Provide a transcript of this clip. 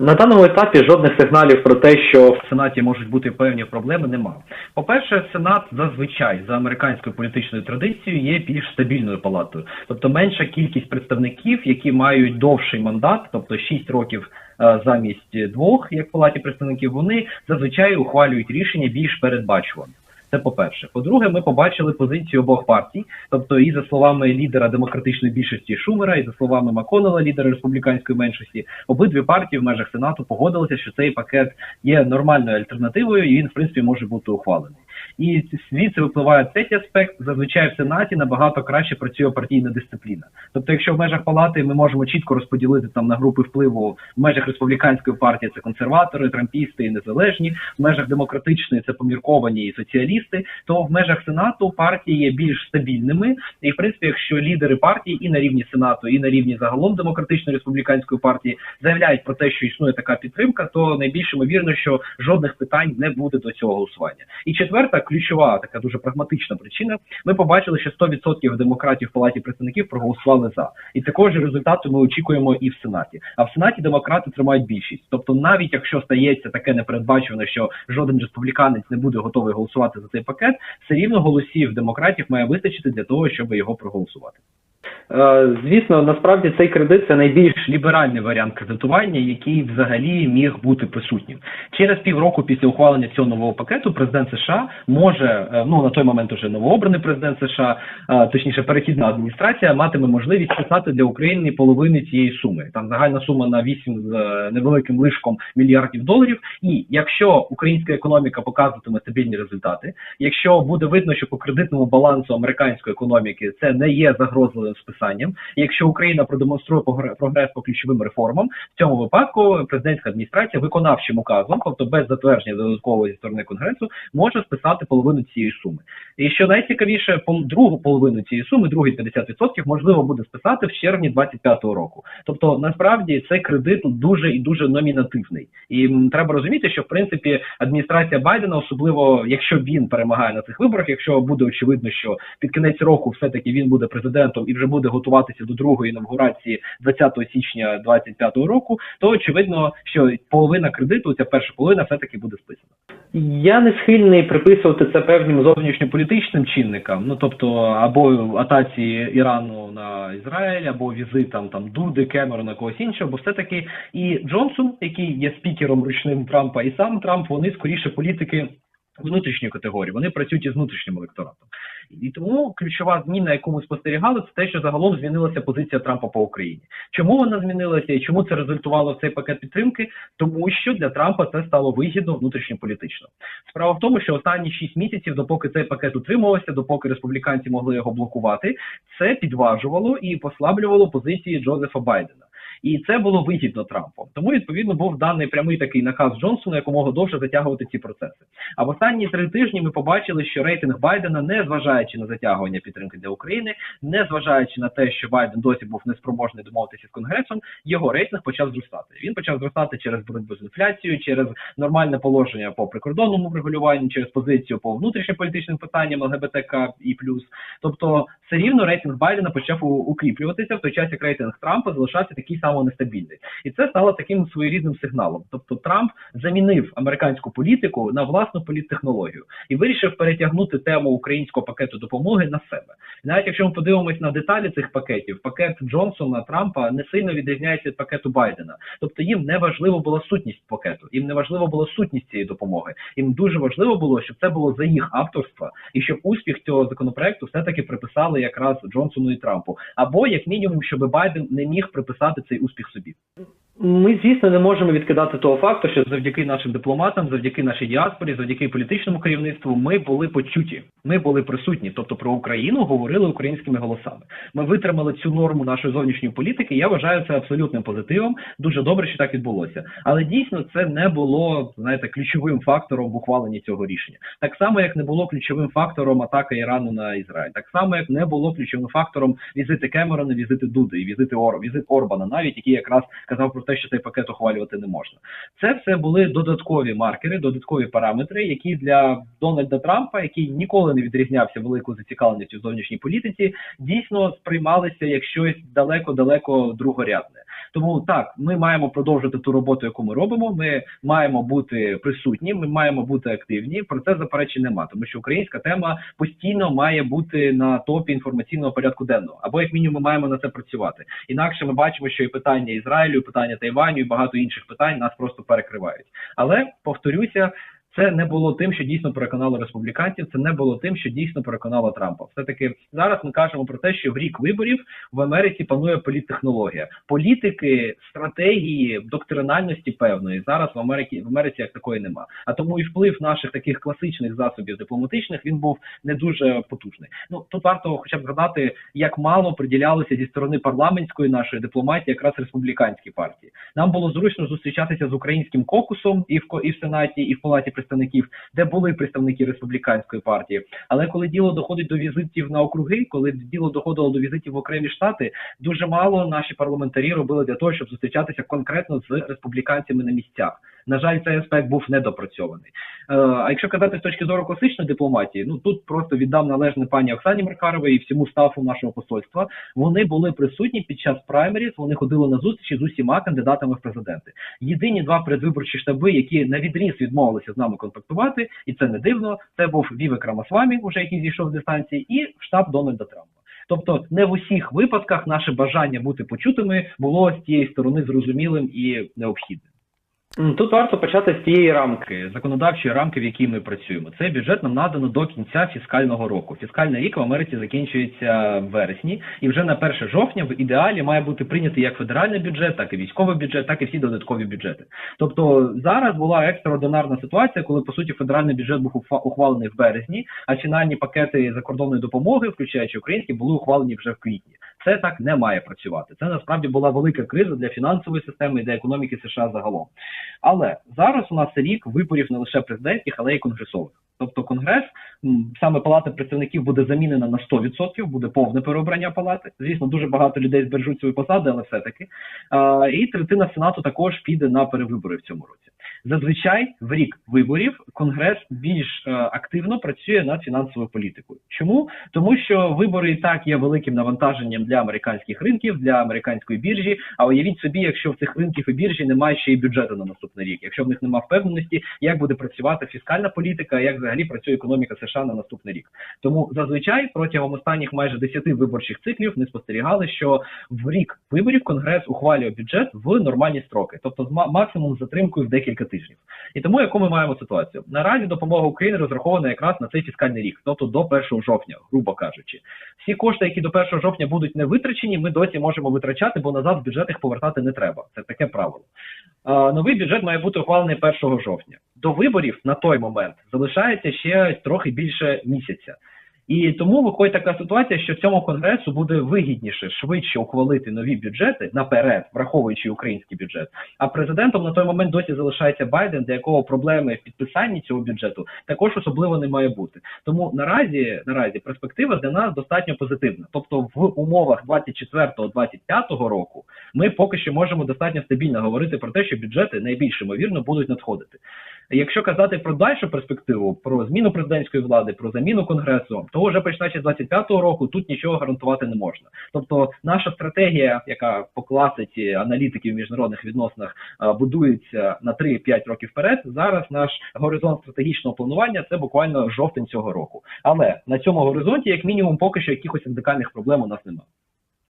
На даному етапі жодних сигналів про те, що в Сенаті можуть бути певні проблеми, нема. По-перше, Сенат зазвичай за американською політичною традицією є більш стабільною палатою, тобто менша кількість представників, які мають довший мандат, тобто 6 років е, замість двох, як палаті представників, вони зазвичай ухвалюють рішення більш передбачувано. Це по-перше. По-друге, ми побачили позицію обох партій, тобто і за словами лідера демократичної більшості Шумера, і за словами Маконела, лідера республіканської меншості, обидві партії в межах сенату погодилися, що цей пакет є нормальною альтернативою, і він в принципі може бути ухвалений. І звідси випливає третій аспект. Зазвичай в сенаті набагато краще працює партійна дисципліна. Тобто, якщо в межах палати ми можемо чітко розподілити там на групи впливу в межах республіканської партії це консерватори, трампісти і незалежні, в межах демократичної це помірковані і соціалісти, то в межах сенату партії є більш стабільними. І в принципі, якщо лідери партії і на рівні сенату, і на рівні загалом демократичної республіканської партії заявляють про те, що існує така підтримка, то найбільш ймовірно, що жодних питань не буде до цього голосування. І четверта ключова така дуже прагматична причина. Ми побачили, що 100% демократів в палаті представників проголосували за, і також результату ми очікуємо і в сенаті. А в сенаті демократи тримають більшість. Тобто, навіть якщо стається таке непередбачуване, що жоден республіканець не буде готовий голосувати за цей пакет, все рівно голосів демократів має вистачити для того, щоб його проголосувати. Е, Звісно, насправді цей кредит це найбільш ліберальний варіант кредитування, який взагалі міг бути присутнім. Через півроку після ухвалення цього нового пакету президент США може е, ну на той момент уже новообраний президент США, е, точніше перехідна адміністрація, матиме можливість списати для України половини цієї суми. Там загальна сума на 8 з невеликим лишком мільярдів доларів. І якщо українська економіка показуватиме стабільні результати, якщо буде видно, що по кредитному балансу американської економіки це не є загрозливим списанням, і якщо Україна продемонструє прогрес по ключовим реформам, в цьому випадку президентська адміністрація виконавчим указом, тобто без затвердження додаткової зі сторони конгресу, може списати половину цієї суми. І що найцікавіше, другу половину цієї суми, другі 50% можливо буде списати в червні 25-го року. Тобто, насправді цей кредит дуже і дуже номінативний. І треба розуміти, що в принципі адміністрація Байдена, особливо якщо він перемагає на цих виборах, якщо буде очевидно, що під кінець року все-таки він буде президентом і вже буде готуватися до другої інавгурації 20 січня 25-го року, то очевидно, що половина кредиту, ця перша половина, все-таки буде списана. Я не схильний приписувати це певним зовнішньополітичним чинникам, ну тобто або атаці Ірану на Ізраїль, або візитам там Дуди, Кемерона, когось іншого, бо все-таки і Джонсон, який є спікером ручним Трампа, і сам Трамп, вони скоріше політики внутрішньої категорії, вони працюють із внутрішнім електоратом. І тому ключова зміна, яку ми спостерігали, це те, що загалом змінилася позиція Трампа по Україні. Чому вона змінилася і чому це результувало в цей пакет підтримки? Тому що для Трампа це стало вигідно внутрішньополітично. Справа в тому, що останні 6 місяців, допоки цей пакет утримувався, допоки республіканці могли його блокувати, це підважувало і послаблювало позиції Джозефа Байдена. І це було вигідно Трампу. Тому відповідно був даний прямий такий наказ Джонсона якомога довше затягувати ці процеси. А в останні три тижні ми побачили, що рейтинг Байдена, не зважаючи на затягування підтримки для України, не зважаючи на те, що Байден досі був неспроможний домовитися з конгресом, його рейтинг почав зростати. Він почав зростати через боротьбу з інфляцією, через нормальне положення по прикордонному регулюванню, через позицію по внутрішньополітичним питанням ЛГБТК і плюс. Тобто, все рівно рейтинг Байдена почав укріплюватися в той час, як рейтинг Трампа залишався такий само нестабільний, і це стало таким своєрідним сигналом. Тобто Трамп замінив американську політику на власну політтехнологію і вирішив перетягнути тему українського пакету допомоги на себе. І навіть якщо ми подивимось на деталі цих пакетів, пакет Джонсона Трампа не сильно відрізняється від пакету Байдена. Тобто їм не важливо була сутність пакету, їм не важливо була сутність цієї допомоги. Їм дуже важливо було, щоб це було за їх авторства, і щоб успіх цього законопроекту все таки приписали якраз Джонсону і Трампу, або як мінімум, щоб Байден не міг приписати цей успіх собі. Ми, звісно, не можемо відкидати того факту, що завдяки нашим дипломатам, завдяки нашій діаспорі, завдяки політичному керівництву, ми були почуті, ми були присутні. Тобто про Україну говорили українськими голосами. Ми витримали цю норму нашої зовнішньої політики. Я вважаю це абсолютним позитивом. Дуже добре, що так відбулося. Але дійсно це не було знаєте ключовим фактором в ухваленні цього рішення. Так само, як не було ключовим фактором атака Ірану на Ізраїль, так само як не було ключовим фактором візити Кемерона, візити Дуди візити Ор, візит Орбана, навіть який якраз казав про те, що цей пакет ухвалювати не можна. Це все були додаткові маркери, додаткові параметри, які для Дональда Трампа, який ніколи не відрізнявся великою зацікавленістю в зовнішній політиці, дійсно сприймалися як щось далеко-далеко другорядне. Тому так, ми маємо продовжити ту роботу, яку ми робимо. Ми маємо бути присутні, ми маємо бути активні. Про це заперечень нема, тому що українська тема постійно має бути на топі інформаційного порядку денного, або як мінімум ми маємо на це працювати. Інакше ми бачимо, що і питання Ізраїлю, і питання Тайваню, і багато інших питань нас просто перекривають. Але повторюся. Це не було тим, що дійсно переконало республіканців. Це не було тим, що дійсно переконало Трампа. Все таки зараз ми кажемо про те, що в рік виборів в Америці панує політтехнологія, політики, стратегії, доктринальності певної зараз в Америці в Америці як такої нема. А тому і вплив наших таких класичних засобів дипломатичних він був не дуже потужний. Ну тут варто, хоча б згадати, як мало приділялося зі сторони парламентської нашої дипломатії, якраз республіканській партії. Нам було зручно зустрічатися з українським кокусом і в і в сенаті, і в палаті представників, де були представники республіканської партії. Але коли діло доходить до візитів на округи, коли діло доходило до візитів в окремі штати, дуже мало наші парламентарі робили для того, щоб зустрічатися конкретно з республіканцями на місцях. На жаль, цей аспект був недопрацьований. Е, а якщо казати з точки зору класичної дипломатії, ну тут просто віддам належне пані Оксані Маркаровій і всьому стафу нашого посольства. Вони були присутні під час праймеріз. Вони ходили на зустрічі з усіма кандидатами в президенти. Єдині два передвиборчі штаби, які на відріз відмовилися з нами контактувати, і це не дивно. Це був Вівек Рамасвамі, уже який зійшов з дистанції, і штаб Дональда Трампа. Тобто не в усіх випадках наше бажання бути почутими було з тієї сторони зрозумілим і необхідним. Тут варто почати з тієї рамки, законодавчої рамки, в якій ми працюємо. Цей бюджет нам надано до кінця фіскального року. Фіскальний рік в Америці закінчується в вересні, і вже на 1 жовтня в ідеалі має бути прийнятий як федеральний бюджет, так і військовий бюджет, так і всі додаткові бюджети. Тобто зараз була екстраординарна ситуація, коли по суті федеральний бюджет був ухвалений в березні, а фінальні пакети закордонної допомоги, включаючи українські, були ухвалені вже в квітні. Це так не має працювати. Це насправді була велика криза для фінансової системи і для економіки США загалом. Але зараз у нас рік виборів не лише президентських, але й конгресових. Тобто конгрес саме палата представників буде замінена на 100%, буде повне переобрання палати. Звісно, дуже багато людей збережуть свої посади, але все таки. І третина сенату також піде на перевибори в цьому році. Зазвичай в рік виборів конгрес більш е, активно працює над фінансовою політикою. Чому тому, що вибори і так є великим навантаженням для американських ринків, для американської біржі. А уявіть собі, якщо в цих ринків і біржі немає ще й бюджету на наступний рік, якщо в них немає впевненості, як буде працювати фіскальна політика, як взагалі працює економіка США на наступний рік. Тому зазвичай протягом останніх майже 10 виборчих циклів ми спостерігали, що в рік виборів конгрес ухвалює бюджет в нормальні строки, тобто з максимум затримкою в декілька тижнів. І тому яку ми маємо ситуацію? Наразі допомога України розрахована якраз на цей фіскальний рік, тобто до 1 жовтня, грубо кажучи. Всі кошти, які до 1 жовтня будуть не витрачені, ми досі можемо витрачати, бо назад в бюджет їх повертати не треба. Це таке правило. А, новий бюджет має бути ухвалений 1 жовтня. До виборів на той момент залишається ще трохи більше місяця. І тому виходить така ситуація, що цьому конгресу буде вигідніше швидше ухвалити нові бюджети наперед, враховуючи український бюджет. А президентом на той момент досі залишається Байден, для якого проблеми в підписанні цього бюджету також особливо не має бути. Тому наразі наразі перспектива для нас достатньо позитивна. Тобто, в умовах 24-25 року ми поки що можемо достатньо стабільно говорити про те, що бюджети найбільш ймовірно будуть надходити. Якщо казати про дальшу перспективу, про зміну президентської влади, про заміну конгресу, то вже починаючи з 25-го року тут нічого гарантувати не можна. Тобто, наша стратегія, яка по класиці аналітиків в міжнародних відносинах будується на 3-5 років вперед. Зараз наш горизонт стратегічного планування це буквально жовтень цього року. Але на цьому горизонті, як мінімум, поки що якихось радикальних проблем у нас немає.